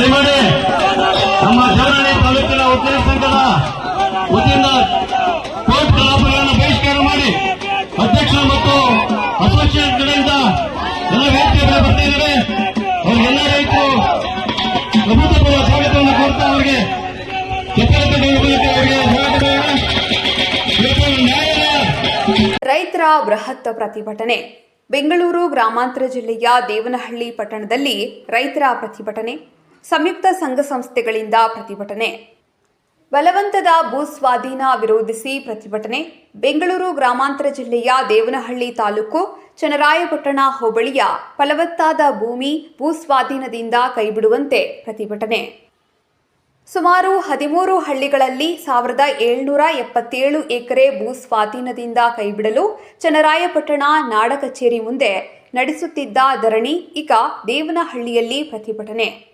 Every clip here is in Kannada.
ದಯಮಾಡಿ ನಮ್ಮ ದೇವನಹಳ್ಳಿ ತಾಲೂಕಿನ ಉತ್ತರ ಸಂಘದ ವತಿಯಿಂದ ಕೋರ್ಟ್ ಕಲಾಪಗಳನ್ನು ಬಹಿಷ್ಕಾರ ಮಾಡಿ ಅಧ್ಯಕ್ಷ ಮತ್ತು ಅಸೋಸಿಯೇಟ್ ಎಲ್ಲ ಮೇಲೆ ಬರ್ತಾ ಇದ್ದಾರೆ ಅವ್ರಿಗೆಲ್ಲ ರೈತರು ಅಭೂತಪೂರ್ವ ಸ್ವಾಗತವನ್ನು ಕೋರ್ತಾ ಅವರಿಗೆ. ರೈತರ ಬೃಹತ್ ಪ್ರತಿಭಟನೆ ಬೆಂಗಳೂರು ಗ್ರಾಮಾಂತರ ಜಿಲ್ಲೆಯ ದೇವನಹಳ್ಳಿ ಪಟ್ಟಣದಲ್ಲಿ ರೈತರ ಪ್ರತಿಭಟನೆ ಸಂಯುಕ್ತ ಸಂಘ ಸಂಸ್ಥೆಗಳಿಂದ ಪ್ರತಿಭಟನೆ. ಬಲವಂತದ ಭೂ ಸ್ವಾಧೀನ ವಿರೋಧಿಸಿ ಪ್ರತಿಭಟನೆ. ಬೆಂಗಳೂರು ಗ್ರಾಮಾಂತರ ಜಿಲ್ಲೆಯ ದೇವನಹಳ್ಳಿ ತಾಲೂಕು ಚನ್ನರಾಯಪಟ್ಟಣ ಹೋಬಳಿಯ ಫಲವತ್ತಾದ ಭೂಮಿ ಭೂ ಸ್ವಾಧೀನದಿಂದ ಕೈಬಿಡುವಂತೆ ಪ್ರತಿಭಟನೆ. ಸುಮಾರು ಹದಿಮೂರು ಹಳ್ಳಿಗಳಲ್ಲಿ ಸಾವಿರದ ಏಳ್ನೂರ ಎಪ್ಪತ್ತೇಳು ಎಕರೆ ಭೂ ಸ್ವಾಧೀನದಿಂದ ಕೈಬಿಡಲು ಚನ್ನರಾಯಪಟ್ಟಣ ನಾಡ ಕಚೇರಿ ಮುಂದೆ ನಡೆಸುತ್ತಿದ್ದ ಧರಣಿ, ಈಗ ದೇವನಹಳ್ಳಿಯಲ್ಲಿ ಪ್ರತಿಭಟನೆ.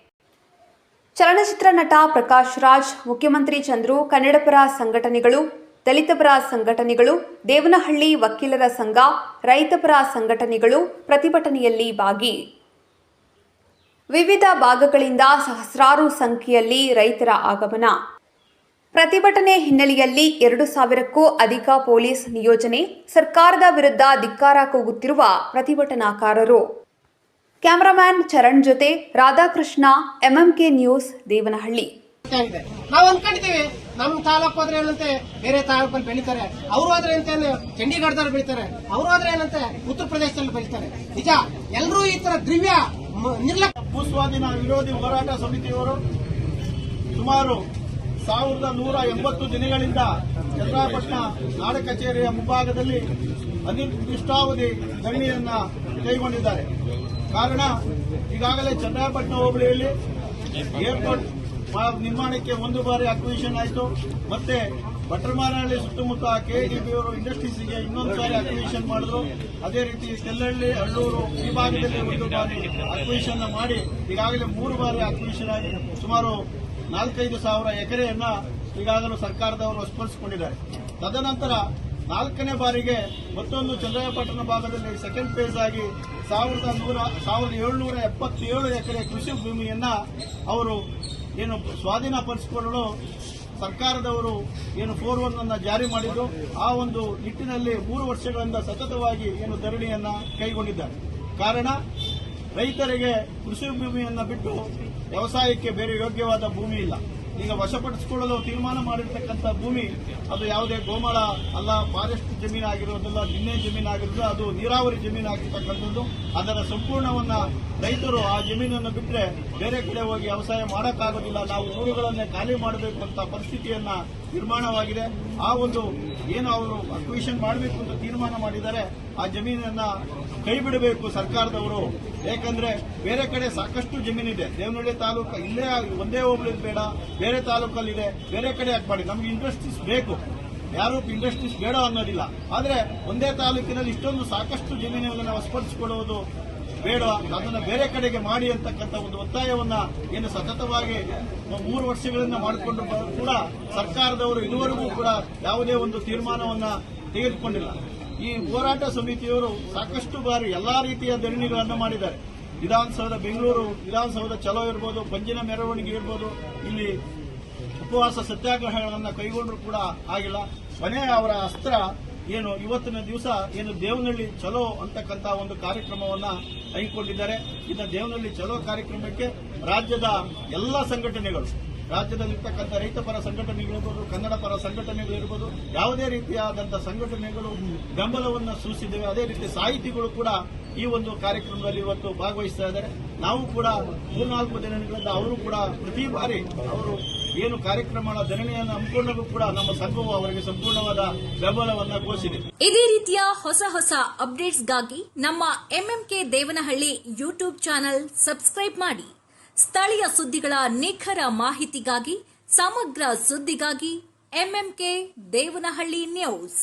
ಚಲನಚಿತ್ರ ನಟ ಪ್ರಕಾಶ್ ರಾಜ್, ಮುಖ್ಯಮಂತ್ರಿ ಚಂದ್ರು, ಕನ್ನಡಪರ ಸಂಘಟನೆಗಳು, ದಲಿತಪರ ಸಂಘಟನೆಗಳು, ದೇವನಹಳ್ಳಿ ವಕೀಲರ ಸಂಘ, ರೈತಪರ ಸಂಘಟನೆಗಳು ಪ್ರತಿಭಟನೆಯಲ್ಲಿ ಭಾಗಿ. ವಿವಿಧ ಭಾಗಗಳಿಂದ ಸಹಸ್ರಾರು ಸಂಖ್ಯೆಯಲ್ಲಿ ರೈತರ ಆಗಮನ. ಪ್ರತಿಭಟನೆ ಹಿನ್ನೆಲೆಯಲ್ಲಿ ಎರಡು ಸಾವಿರಕ್ಕೂ ಅಧಿಕ ಪೊಲೀಸ್ ನಿಯೋಜನೆ ಸರ್ಕಾರದ ವಿರುದ್ಧ ಧಿಕ್ಕಾರ ಕೂಗುತ್ತಿರುವ ಪ್ರತಿಭಟನಾಕಾರರು. ಕ್ಯಾಮರಾಮ್ಯಾನ್ ಚರಣ್ ಜೊತೆ ರಾಧಾಕೃಷ್ಣ ಎಂಎಂಕೆ ನ್ಯೂಸ್ ದೇವನಹಳ್ಳಿ. ನಾವು ಅನ್ಕೊಂಡಿದೀವಿ ನಮ್ ತಾಲೂಕು ಹೋದ್ರೆ ಏನಂತೆ ಬೇರೆ ತಾಲೂಕಲ್ಲಿ ಬೆಳೀತಾರೆ. ಅವ್ರು ಹೋದ್ರೆ ಅಂತ ಚಂಡೀಗಢದಲ್ಲಿ ಬೆಳೀತಾರೆ. ಅವ್ರು ಹೋದ್ರೆ ಏನಂತೆ ಉತ್ತರ ಪ್ರದೇಶದಲ್ಲಿ ಬೆಳೀತಾರೆ. ನಿಜ ಎಲ್ಲರೂ ಈ ತರ ದ್ರವ್ಯ ನಿರ್ಲಕ್ಷ್ಯ ಭೂಸ್ವಾಧೀನ ವಿರೋಧಿ ಹೋರಾಟ ಸಮಿತಿಯವರು ಸುಮಾರು ಸಾವಿರದ ನೂರ ಎಂಬತ್ತು ದಿನಗಳಿಂದ ಚಂದ್ರಾಪಟ್ಟಣ ನಾಡ ಕಚೇರಿಯ ಮುಂಭಾಗದಲ್ಲಿ ಅನಿರ್ದಿಷ್ಟಾವಧಿ ಧರಣಿಯನ್ನ ಕೈಗೊಂಡಿದ್ದಾರೆ. ಕಾರಣ ಈಗಾಗಲೇ ಚನ್ನರಾಯಪಟ್ಟಣ ಹೋಬಳಿಯಲ್ಲಿ ಏರ್ಪೋರ್ಟ್ ನಿರ್ಮಾಣಕ್ಕೆ ಒಂದು ಬಾರಿ ಅಕ್ವಿಷನ್ ಆಯಿತು. ಮತ್ತೆ ಭಟ್ರಮಾರಹಳ್ಳಿ ಸುತ್ತಮುತ್ತ ಕೆಡಿಬಿ ಅವರು ಇಂಡಸ್ಟ್ರೀಸ್ಗೆ ಇನ್ನೊಂದು ಸಾರಿ ಅಕ್ವಿಷನ್ ಮಾಡಿದ್ರು. ಅದೇ ರೀತಿ ಕೆಲ್ಲಹಳ್ಳಿ ಹಳ್ಳೂರು ಈ ಭಾಗದಲ್ಲಿ ಒಂದು ಬಾರಿ ಅಕ್ವಿಷನ್ ಮಾಡಿ ಈಗಾಗಲೇ ಮೂರು ಬಾರಿ ಅಕ್ವಿಷನ್ ಆಗಿ ಸುಮಾರು ನಾಲ್ಕೈದು ಸಾವಿರ ಎಕರೆಯನ್ನ ಈಗಾಗಲೇ ಸರ್ಕಾರದವರು ವಶಪಡಿಸಿಕೊಂಡಿದ್ದಾರೆ ತದನಂತರ ನಾಲ್ಕನೇ ಬಾರಿಗೆ ಮತ್ತೊಂದು ಚಂದ್ರಾಯಪಟ್ಟಣ ಭಾಗದಲ್ಲಿ ಸೆಕೆಂಡ್ ಫೇಸ್ ಆಗಿ ಸಾವಿರದ ನೂರ, ಸಾವಿರದ ಏಳುನೂರ ಎಪ್ಪತ್ತೇಳು ಎಕರೆ ಕೃಷಿ ಭೂಮಿಯನ್ನ ಅವರು ಏನು ಸ್ವಾಧೀನಪಡಿಸಿಕೊಳ್ಳಲು ಸರ್ಕಾರದವರು ಏನು ಫೋರ್ ಒನ್ ಅನ್ನ ಜಾರಿ ಮಾಡಿದ್ದು, ಆ ಒಂದು ನಿಟ್ಟಿನಲ್ಲಿ ಮೂರು ವರ್ಷಗಳಿಂದ ಸತತವಾಗಿ ಏನು ಧರಣಿಯನ್ನ ಕೈಗೊಂಡಿದ್ದಾರೆ. ಕಾರಣ, ರೈತರಿಗೆ ಕೃಷಿ ಭೂಮಿಯನ್ನ ಬಿಟ್ಟು ವ್ಯವಸಾಯಕ್ಕೆ ಬೇರೆ ಯೋಗ್ಯವಾದ ಭೂಮಿ ಇಲ್ಲ. ಈಗ ವಶಪಡಿಸಿಕೊಳ್ಳಲು ತೀರ್ಮಾನ ಮಾಡಿರ್ತಕ್ಕಂಥ ಭೂಮಿ, ಅದು ಯಾವುದೇ ಗೋಮಾಳ ಅಲ್ಲ, ಫಾರೆಸ್ಟ್ ಜಮೀನು ಆಗಿರೋದಿಲ್ಲ ನಿನ್ನೆ ಜಮೀನು ಆಗಿರೋದು ಅದು ನೀರಾವರಿ ಜಮೀನು ಆಗಿರ್ತಕ್ಕಂಥದ್ದು ಅದರ ಸಂಪೂರ್ಣವನ್ನ ರೈತರು ಆ ಜಮೀನನ್ನು ಬಿಟ್ಟರೆ ಬೇರೆ ಕಡೆ ಹೋಗಿ ವ್ಯವಸಾಯ ಮಾಡೋಕ್ಕಾಗೋದಿಲ್ಲ. ನಾವು ಊರುಗಳನ್ನೇ ಖಾಲಿ ಮಾಡಬೇಕು ಅಂತ ಪರಿಸ್ಥಿತಿಯನ್ನ ನಿರ್ಮಾಣವಾಗಿದೆ. ಆ ಒಂದು ಏನು ಅವರು ಅಕ್ವಿಷನ್ ಮಾಡಬೇಕು ಅಂತ ತೀರ್ಮಾನ ಮಾಡಿದ್ದಾರೆ, ಆ ಜಮೀನನ್ನ ಕೈ ಬಿಡಬೇಕು ಸರ್ಕಾರದವರು. ಯಾಕಂದ್ರೆ ಬೇರೆ ಕಡೆ ಸಾಕಷ್ಟು ಜಮೀನಿದೆ. ದೇವನಹಳ್ಳಿ ತಾಲೂಕು ಇಲ್ಲೇ ಒಂದೇ ಹೋಬಳಿ ಬೇಡ, ಬೇರೆ ತಾಲೂಕಲ್ಲಿದೆ ಬೇರೆ ಕಡೆ ಯಾಕೆ ಮಾಡಿ? ನಮ್ಗೆ ಇಂಡಸ್ಟ್ರೀಸ್ ಬೇಕು. ಯಾರು ಇಂಡಸ್ಟ್ರೀಸ್ ಬೇಡ ಅನ್ನೋದಿಲ್ಲ. ಆದ್ರೆ ಒಂದೇ ತಾಲೂಕಿನಲ್ಲಿ ಇಷ್ಟೊಂದು ಸಾಕಷ್ಟು ಜಮೀನುಗಳನ್ನು ವಶಪಡಿಸಿಕೊಳ್ಳುವುದು ಬೇಡ ಅದನ್ನು ಬೇರೆ ಕಡೆಗೆ ಮಾಡಿ ಅಂತಕ್ಕಂಥ ಒಂದು ಒತ್ತಾಯವನ್ನ ಏನು ಸತತವಾಗಿ ಮೂರು ವರ್ಷಗಳಿಂದ ಮಾಡಿಕೊಂಡು ಕೂಡ ಸರ್ಕಾರದವರು ಇದುವರೆಗೂ ಕೂಡ ಯಾವುದೇ ಒಂದು ತೀರ್ಮಾನವನ್ನ ತೆಗೆದುಕೊಂಡಿಲ್ಲ. ಈ ಹೋರಾಟ ಸಮಿತಿಯವರು ಸಾಕಷ್ಟು ಬಾರಿ ಎಲ್ಲಾ ರೀತಿಯ ಧರಣಿಗಳನ್ನು ಮಾಡಿದ್ದಾರೆ. ವಿಧಾನಸೌಧ ಬೆಂಗಳೂರು, ವಿಧಾನಸೌಧ ಚಲೋ ಇರ್ಬೋದು, ಪಂಜಿನ ಮೆರವಣಿಗೆ ಇರ್ಬೋದು, ಇಲ್ಲಿ ಉಪವಾಸ ಸತ್ಯಾಗ್ರಹಗಳನ್ನು ಕೈಗೊಂಡರೂ ಕೂಡ ಆಗಿಲ್ಲ. ಕೊನೆ ಅವರ ಅಸ್ತ್ರ ಏನು ಇವತ್ತಿನ ದಿವಸ ಏನು ದೇವನಹಳ್ಳಿ ಚಲೋ ಅಂತಕ್ಕಂಥ ಒಂದು ಕಾರ್ಯಕ್ರಮವನ್ನ ಹೈಕೊಂಡಿದ್ದಾರೆ. ಇನ್ನು ದೇವನಹಳ್ಳಿ ಚಲೋ ಕಾರ್ಯಕ್ರಮಕ್ಕೆ ರಾಜ್ಯದ ಎಲ್ಲ ಸಂಘಟನೆಗಳು, ರಾಜ್ಯದಲ್ಲಿರ್ತಕ್ಕಂಥ ರೈತ ಪರ ಸಂಘಟನೆಗಳಿರ್ಬೋದು, ಕನ್ನಡ ಪರ ಸಂಘಟನೆಗಳಿರ್ಬೋದು, ಯಾವುದೇ ರೀತಿಯಾದಂಥ ಸಂಘಟನೆಗಳು ಬೆಂಬಲವನ್ನು ಸೂಚಿಸಿದ್ದೇವೆ ಅದೇ ರೀತಿ ಸಾಹಿತಿಗಳು ಕೂಡ ಈ ಒಂದು ಕಾರ್ಯಕ್ರಮದಲ್ಲಿ ಇವತ್ತು ಭಾಗವಹಿಸ್ತಾ ಇದ್ದಾರೆ. ನಾವು ಕೂಡ ಮೂರ್ನಾಲ್ಕು ದಿನಗಳಿಂದ ಅವರು ಕೂಡ ಪ್ರತಿ ಬಾರಿ ಅವರು ಏನು ಕಾರ್ಯಕ್ರಮ ಧರಣಿಯನ್ನು ಹಮ್ಮಿಕೊಂಡಾಗೂ ಕೂಡ ನಮ್ಮ ಸಂಘವು ಅವರಿಗೆ ಸಂಪೂರ್ಣವಾದ ಬೆಂಬಲವನ್ನ ಘೋಷಿಸಿದೆ. ಇದೇ ರೀತಿಯ ಹೊಸ ಹೊಸ ಅಪ್ಡೇಟ್ಸ್ಗಾಗಿ ನಮ್ಮ MMK Devanahalli YouTube channel subscribe ಮಾಡಿ. ಸ್ಥಳೀಯ ಸುದ್ದಿಗಳ ನಿಖರ ಮಾಹಿತಿಗಾಗಿ, ಸಮಗ್ರ ಸುದ್ದಿಗಾಗಿ ಎಂಎಂಕೆ ದೇವನಹಳ್ಳಿ ನ್ಯೂಸ್.